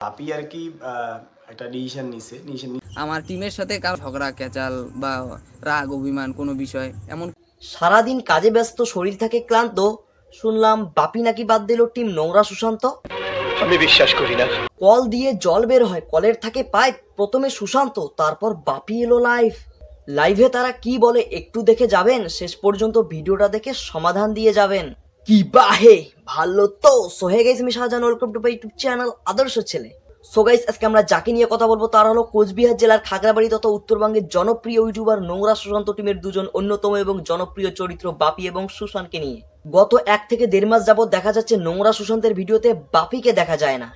আপি আর কি একটা ডিসিশন নিছে ডিসিশন আমার টিমের সাথে কারও ঝগড়া ক্যাচাল বা রাগ অভিমান কোনো বিষয় এমন সারাদিন কাজে ব্যস্ত শরীর থাকে ক্লান্ত। শুনলাম বাপি নাকি বাদ দিল টিম নোংরা সুশান্ত। আমি বিশ্বাস করি না। কল দিয়ে জল বের হয় কলের থাকে পাইপ। প্রথমে সুশান্ত তারপর বাপি এলো লাইভ লাইভে তারা কি বলে একটু দেখে যাবেন। শেষ পর্যন্ত ভিডিওটা দেখে সমাধান দিয়ে যাবেন। কি বাহে, ভালো তো। সো হে গাইস আমি Shahjahan welcome to my YouTube channel আদর্শ ছেলে। সো গাইস আজকে আমরা যাকে নিয়ে কথা বলব তার হলো কোচবিহার জেলার খাগড়াবাড়ি তথা উত্তরবঙ্গের জনপ্রিয় ইউটিউবার নোংরা সুশান্ত টিমের দুজন অন্যতম এবং জনপ্রিয় চরিত্র বাপি এবং সুশান্তকে নিয়ে। গত এক থেকে দেড় মাস যাবত দেখা যাচ্ছে নোংরা সুশান্তের ভিডিওতে বাপিকে দেখা যায় না।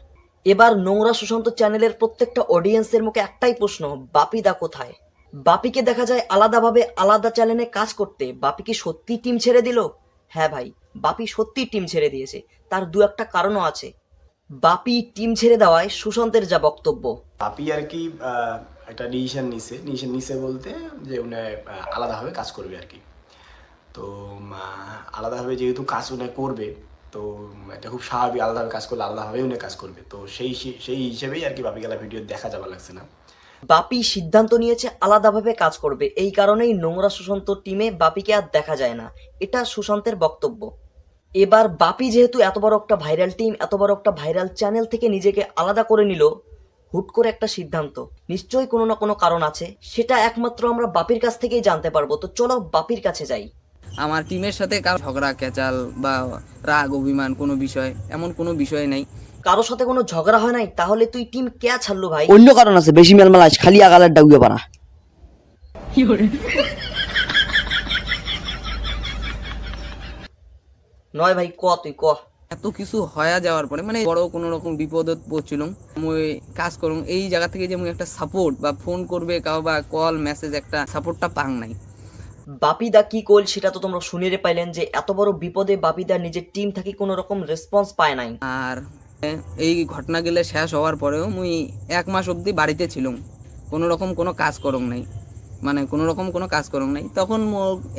এবার নোংরা সুশান্ত চ্যানেলের প্রত্যেকটা অডিয়েন্সের মুখে একটাই প্রশ্ন, বাপি দা কোথায়? বাপিকে দেখা যায় আলাদাভাবে, আলাদা চ্যানেলে কাজ করতে। বাপি কি সত্যি টিম ছেড়ে দিল? হ্যাঁ ভাই, বাপি সত্যি টিম ছেড়ে দিয়েছে। তার দু একটা কারণও আছে। বাপি টিম ছেড়ে দেওয়ায় সুশান্তের যা বক্তব্য। আপি আর কি একটা ডিসিশন নিছে। ডিসিশন নিছে বলতে যে উনি আলাদাভাবে কাজ করবে আর কি। তো আলাদাভাবে যেহেতু কাজ উনি করবে, তো এটা খুব স্বাভাবিক। আলাদাভাবে কাজ করলে আলাদাভাবে উনি কাজ করবে। তো সেই সেই হিসেবেই আর কি বাপি গেলা ভিডিও দেখা যাওয়া লাগছে না। বাপি সিদ্ধান্ত নিয়েছে আলাদাভাবে কাজ করবে। এই কারণেই নোংরা সুশান্ত টিমে বাপিকে আর দেখা যায় না। এটা সুশান্তের বক্তব্য। এবার বাপি যেহেতু এত বড় একটা ভাইরাল টিম, এত বড় একটা ভাইরাল চ্যানেল থেকে নিজেকে আলাদা করে নিল, হুট করে একটা সিদ্ধান্ত। নিশ্চয়ই কোনো না কোনো কারণ আছে, সেটা একমাত্র আমরা বাপির কাছ থেকেই জানতে পারব। তো চলো বাপির কাছে যাই। আমার টিমের সাথে কারও ঝগড়া ক্যাচাল বা রাগ অভিমান কোনো বিষয় এমন কোনো বিষয় নেই। কারোর সাথে কোনো ঝগড়া হয় নাই? তাহলে তুই টিম কে ছাড়লো ভাই? অন্য কারণ আছে বেশি মেলমেলাজ খালি আগালের ডাউয়ে পারা নয় ভাই ক তুই ক। এত কিছু হয়ে যাওয়ার পরে মানে বড় কোনো রকম বিপদত পড়ছিলাম মুই কাজ করুম এই জায়গা থেকে যে মুই একটা সাপোর্ট বা ফোন করবে কাউ বা কল মেসেজ একটা সাপোর্টটা পাং নাই। বাপিদা কি কইল সেটা তো তোমরা শুনিয়ে পাইলেন যে এত বড় বিপদে বাপিদা নিজের টিম থেকে কোনো রকম রেসপন্স পায় নাই। আর এই ঘটনা গেলে শেষ হওয়ার পরেও মুই এক মাস অবধি বাড়িতে ছিলাম। কোনো রকম কোনো কাজ করং নাই। মানে কোনো রকম কোনো কাজ করং নাই। তখন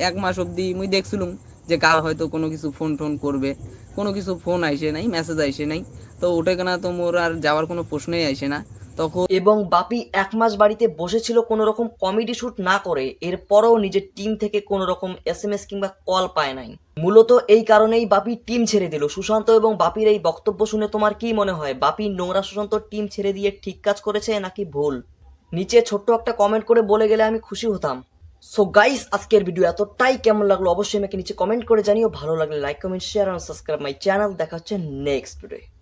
এক মাস অবধি মুই দেখছিলাম যে কার হয়তো কোনো কিছু ফোন টোন করবে। কোনো কিছু ফোন আইসে নাই মেসেজ আইসে নাই। তো ওটা কেনা তো মোর আর যাওয়ার কোনো প্রশ্নই আইসে না। তখন এবং বাপি এক মাস বাড়িতে বসেছিল কোনো রকম কমেডি শুট না করে, এরপরও নিজের টিম থেকে কোনো রকম এস এম এস কিংবা কল পায় নাই। মূলত এই কারণেই বাপি টিম ছেড়ে দিল। সুশান্ত এবং বাপির এই বক্তব্য শুনে তোমার কি মনে হয়? বাপি নোংরা সুশান্ত টিম ছেড়ে দিয়ে ঠিক কাজ করেছে নাকি ভুল? নিচে ছোট্ট একটা কমেন্ট করে বলে গেলে আমি খুশি হতাম। সো গাইস আজকের ভিডিও এতটাই কেমন লাগল অবশ্যই আমাকে নিচে কমেন্ট করে জানিও। ভালো লাগলে লাইক কমেন্ট শেয়ার আর সাবস্ক্রাইব মাই চ্যানেল দেখা হচ্ছে নেক্সট ভিডিও